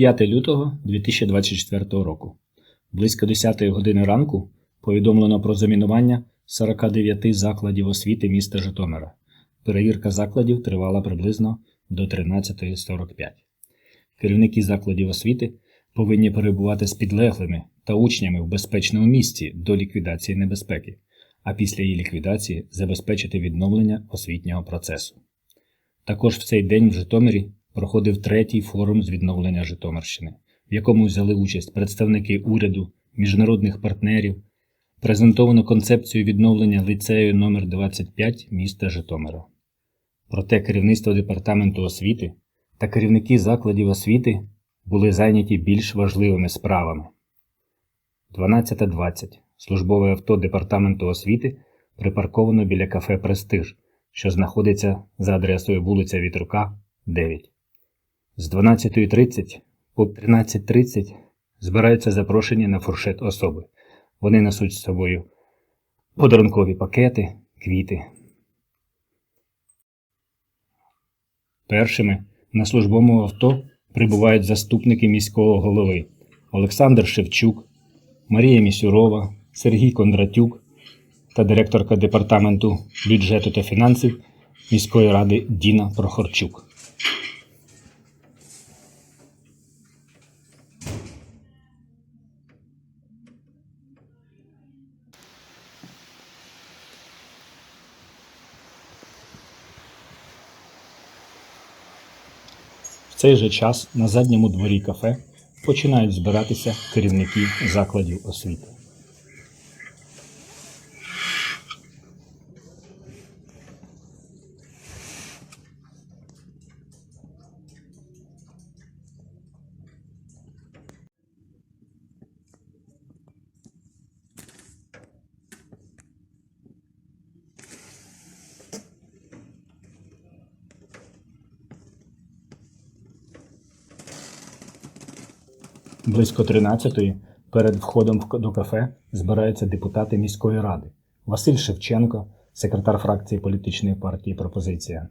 5 лютого 2024 року. Близько 10 години ранку повідомлено про замінування 49 закладів освіти міста Житомира. Перевірка закладів тривала приблизно до 13.45. Керівники закладів освіти повинні перебувати з підлеглими та учнями в безпечному місці до ліквідації небезпеки, а після її ліквідації забезпечити відновлення освітнього процесу. Також в цей день в Житомирі проходив третій форум з відновлення Житомирщини, в якому взяли участь представники уряду, міжнародних партнерів. Презентовано концепцію відновлення ліцею номер 25 міста Житомира. Проте керівництво департаменту освіти та керівники закладів освіти були зайняті більш важливими справами. 12.20. Службове авто департаменту освіти припарковано біля кафе Престиж, що знаходиться за адресою вулиця Вітрука, 9. З 12.30 по 13.30 збираються запрошені на фуршет особи. Вони несуть з собою подарункові пакети, квіти. Першими на службовому авто прибувають заступники міського голови Олександр Шевчук, Марія Місюрова, Сергій Кондратюк та директорка департаменту бюджету та фінансів міської ради Діна Прохорчук. Цей же час на задньому дворі кафе починають збиратися керівники закладів освіти. Близько 13-ї перед входом до кафе збираються депутати міської ради Василь Шевченко, секретар фракції політичної партії Пропозиція.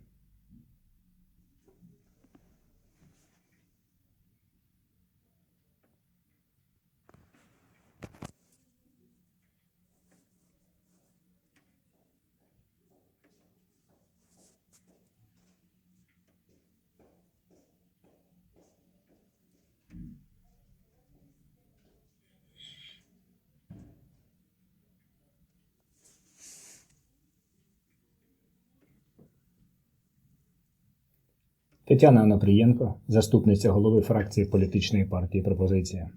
Тетяна Анапрієнко, заступниця голови фракції політичної партії Пропозиція.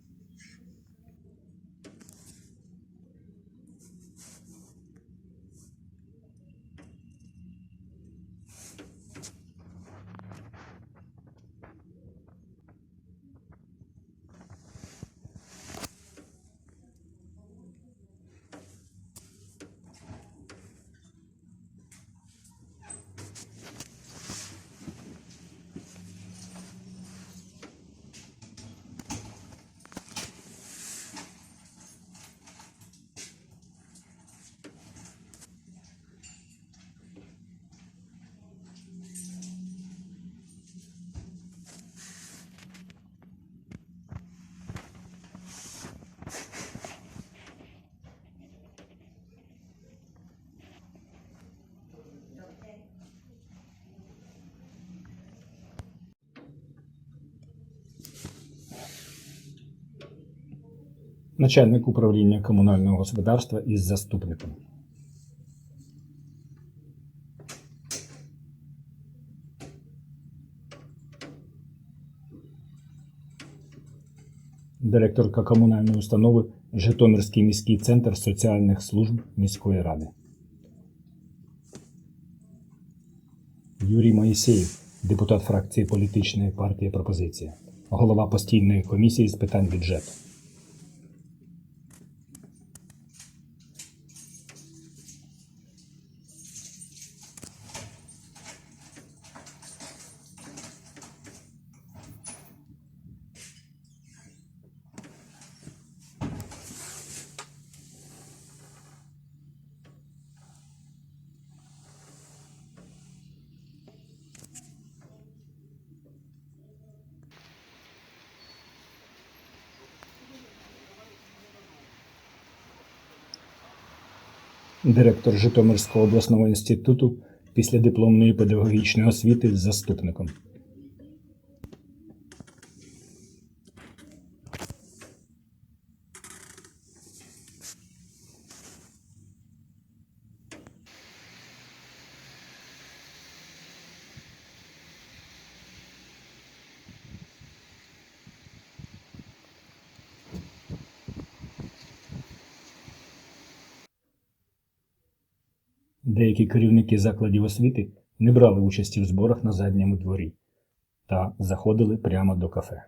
Начальник управління комунального господарства із заступником. Директорка комунальної установи Житомирський міський центр соціальних служб міської ради. Юрій Моїсеєв, депутат фракції політичної партії Пропозиція, голова постійної комісії з питань бюджету. Директор Житомирського обласного інституту після дипломної педагогічної освіти з заступником. Керівники закладів освіти не брали участі в зборах на задньому дворі та заходили прямо до кафе.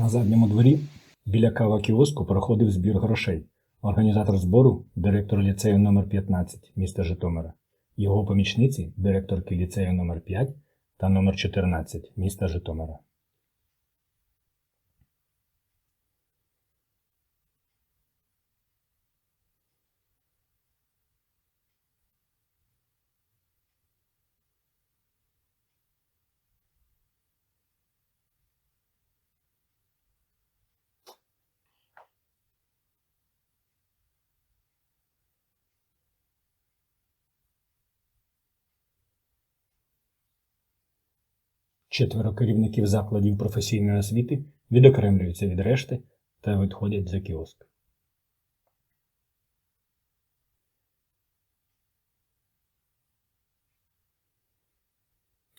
На задньому дворі біля кава кіоску проходив збір грошей. Організатор збору директор ліцею номер 15 міста Житомира. Його помічниці директорки ліцею номер 5 та номер 14 міста Житомира. Четверо керівників закладів професійної освіти відокремлюються від решти та відходять за кіоск.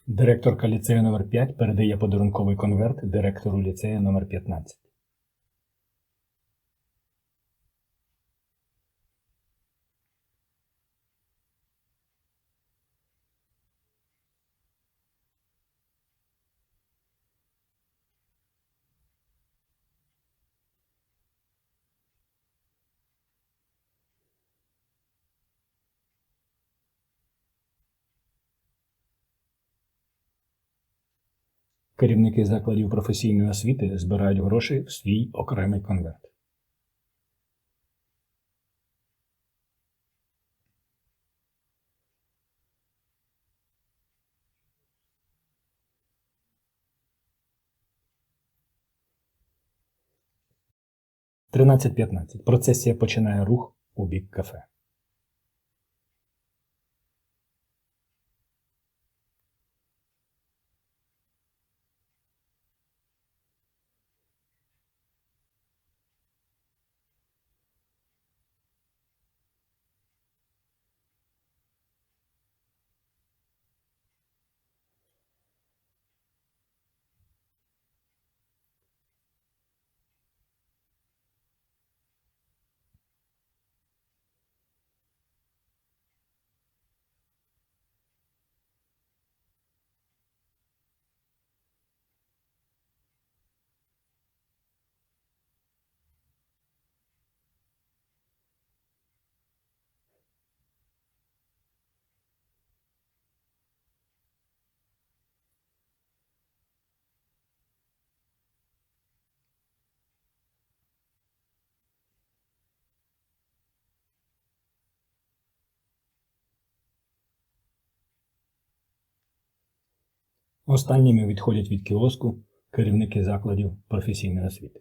Директорка ліцею номер 5 передає подарунковий конверт директору ліцею номер 15. Керівники закладів професійної освіти збирають гроші в свій окремий конверт. Тринадцять п'ятнадцять. Процесія починає рух у бік кафе. Останніми відходять від кіоску керівники закладів професійної освіти.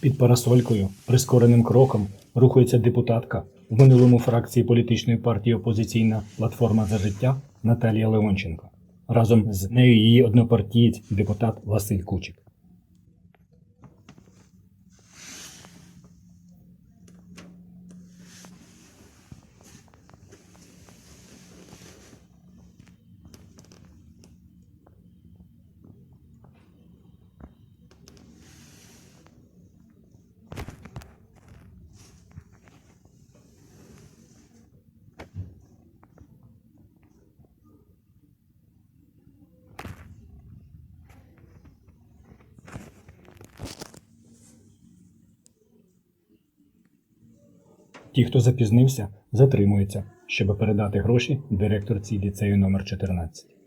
Під парасолькою прискореним кроком рухається депутатка в минулому фракції політичної партії Опозиційна платформа за життя Наталія Леонченко. Разом з нею її однопартієць депутат Василь Кучик. Ті, хто запізнився, затримуються, щоб передати гроші директорці ліцею номер 14.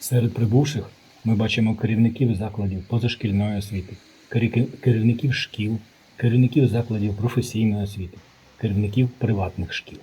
Серед прибувших ми бачимо керівників закладів позашкільної освіти, керівників шкіл, керівників закладів професійної освіти, керівників приватних шкіл.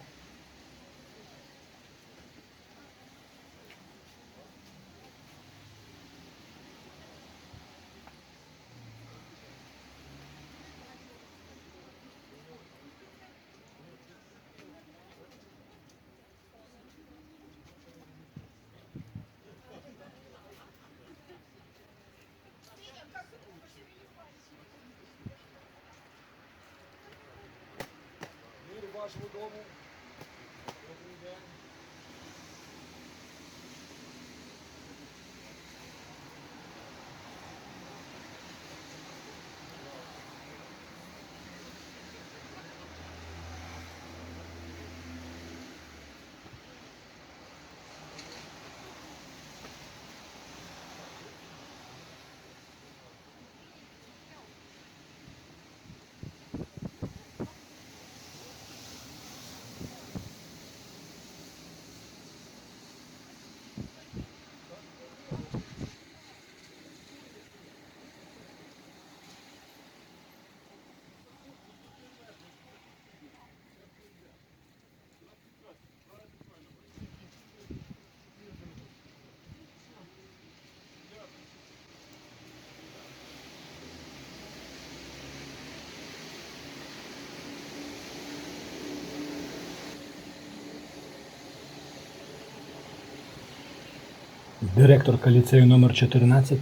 Директорка ліцею номер 14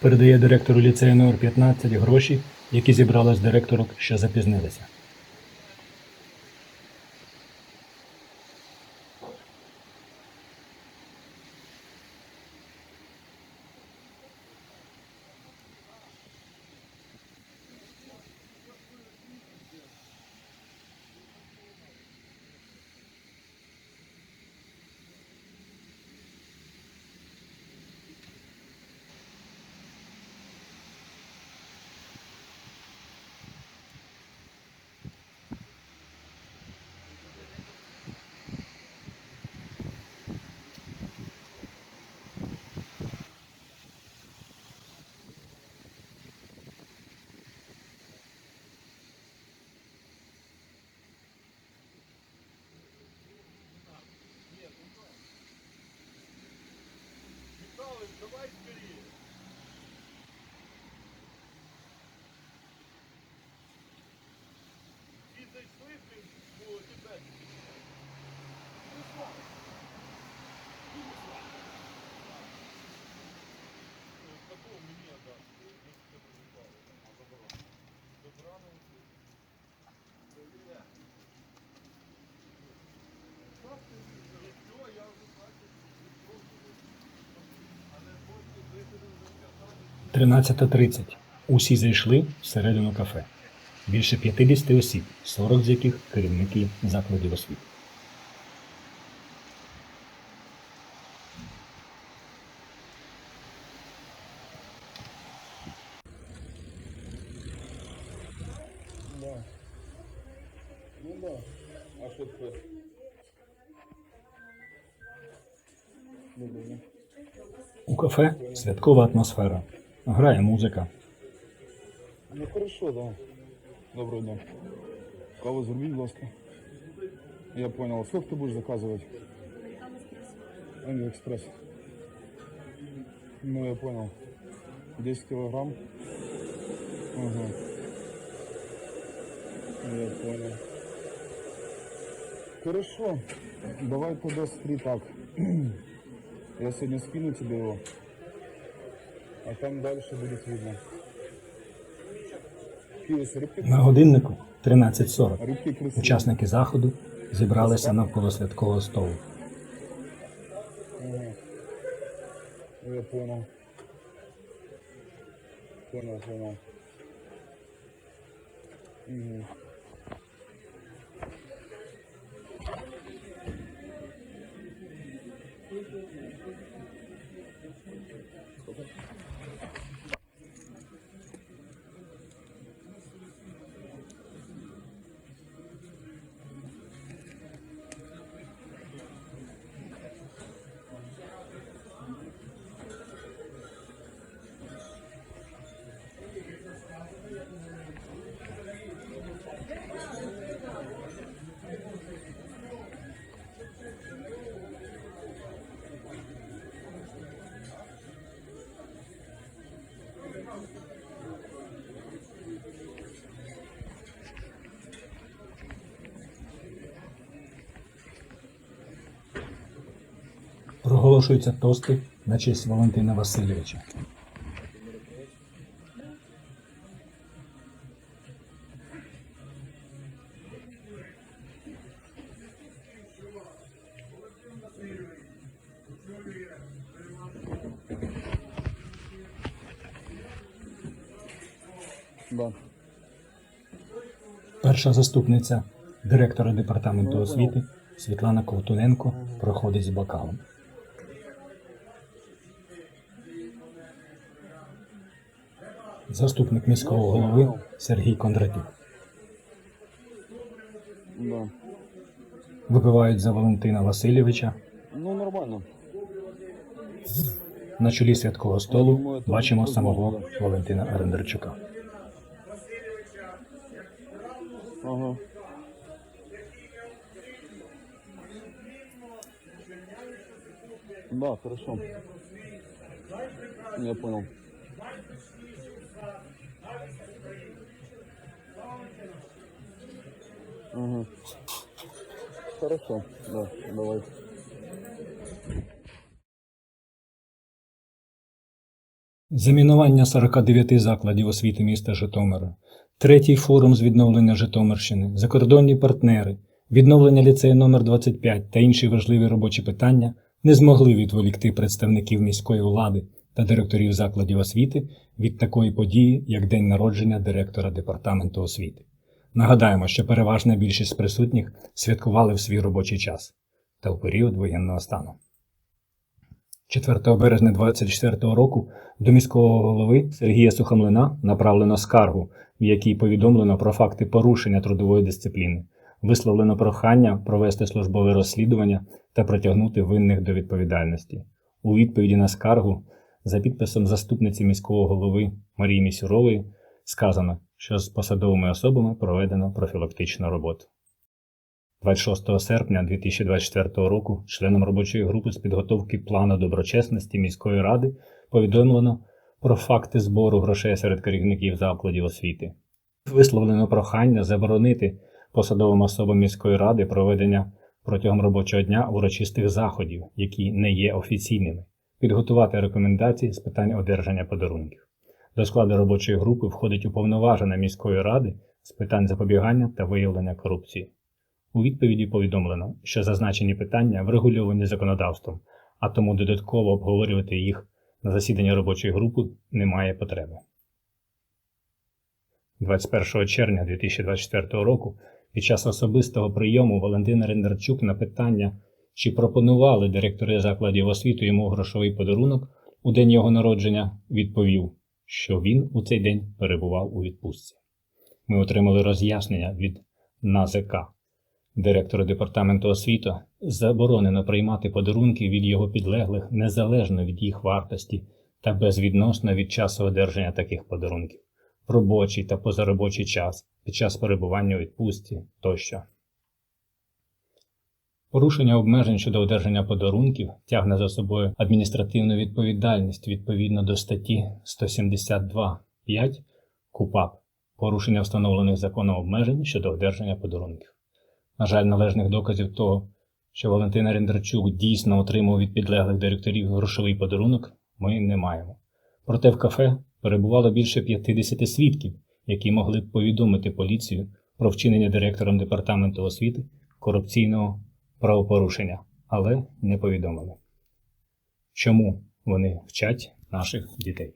передає директору ліцею номер 15 гроші, які зібрала з директорок, що запізнилися. 13.30. Усі зайшли всередину кафе. Більше 50 осіб, 40 з яких керівники закладів освіти. У кафе святкова атмосфера. Грає музика. Ну хорошо, да. Доброго дня. Каву зробіть, будь ласка. Я понял. Сколько ты будешь заказывать? Алиэкспресс. Ну, я понял. 10 килограмм? Ага. Я понял. Хорошо. Давай тогда смотри так. Я сегодня скину тебе его. А там дальше будет видно. Киевс, рыбки, На годиннику 13.40. рыбки красивые. Учасники заходу зібралися навколо святкового столу. Ага. Я понял. Понял, понял. Угу. Проголошуються тости на честь Валентина Васильовича. Перша заступниця директора департаменту освіти Світлана Ковтуненко проходить з бокалом. Заступник міського голови Сергій Кондратюк. Да. Випивають за Валентина Васильовича. Ну, нормально. На чолі святкового столу бачимо самого Валентина Арендарчука. Ага. Да, хорошо. Я понял. Ага. Хорошо, да, давай. Замінування 49 закладів освіти міста Житомира, третій форум з відновлення Житомирщини, закордонні партнери, відновлення ліцею номер 25 та інші важливі робочі питання не змогли відволікти представників міської влади та директорів закладів освіти від такої події, як день народження директора департаменту освіти. Нагадаємо, що переважна більшість присутніх святкували в свій робочий час та в період воєнного стану. 4 березня 2024 року до міського голови Сергія Сухомлина направлено скаргу, в якій повідомлено про факти порушення трудової дисципліни, висловлено прохання провести службове розслідування та притягнути винних до відповідальності. У відповіді на скаргу за підписом заступниці міського голови Марії Місюрової сказано, що з посадовими особами проведено профілактичну роботу. 26 серпня 2024 року членам робочої групи з підготовки плану доброчесності міської ради повідомлено про факти збору грошей серед керівників закладів освіти. Висловлено прохання заборонити посадовим особам міської ради проведення протягом робочого дня урочистих заходів, які не є офіційними, підготувати рекомендації з питань одержання подарунків. До складу робочої групи входить уповноважена міської ради з питань запобігання та виявлення корупції. У відповіді повідомлено, що зазначені питання врегульовані законодавством, а тому додатково обговорювати їх на засіданні робочої групи немає потреби. 21 червня 2024 року під час особистого прийому Валентина Рендарчук на питання, чи пропонували директори закладів освіти йому грошовий подарунок у день його народження, відповів, що він у цей день перебував у відпустці. Ми отримали роз'яснення від НАЗК. Директору департаменту освіти заборонено приймати подарунки від його підлеглих незалежно від їх вартості та безвідносно від часу одержання таких подарунків, робочий та позаробочий час, під час перебування у відпустці тощо. Порушення обмежень щодо одержання подарунків тягне за собою адміністративну відповідальність відповідно до статті 172.5 КУПАП порушення встановлених законом обмежень щодо одержання подарунків. На жаль, належних доказів того, що Валентина Рендарчук дійсно отримав від підлеглих директорів грошовий подарунок, ми не маємо. Проте в кафе перебувало більше 50 свідків, які могли б повідомити поліцію про вчинення директором департаменту освіти корупційного правопорушення, але не повідомили. Чому вони вчать наших дітей?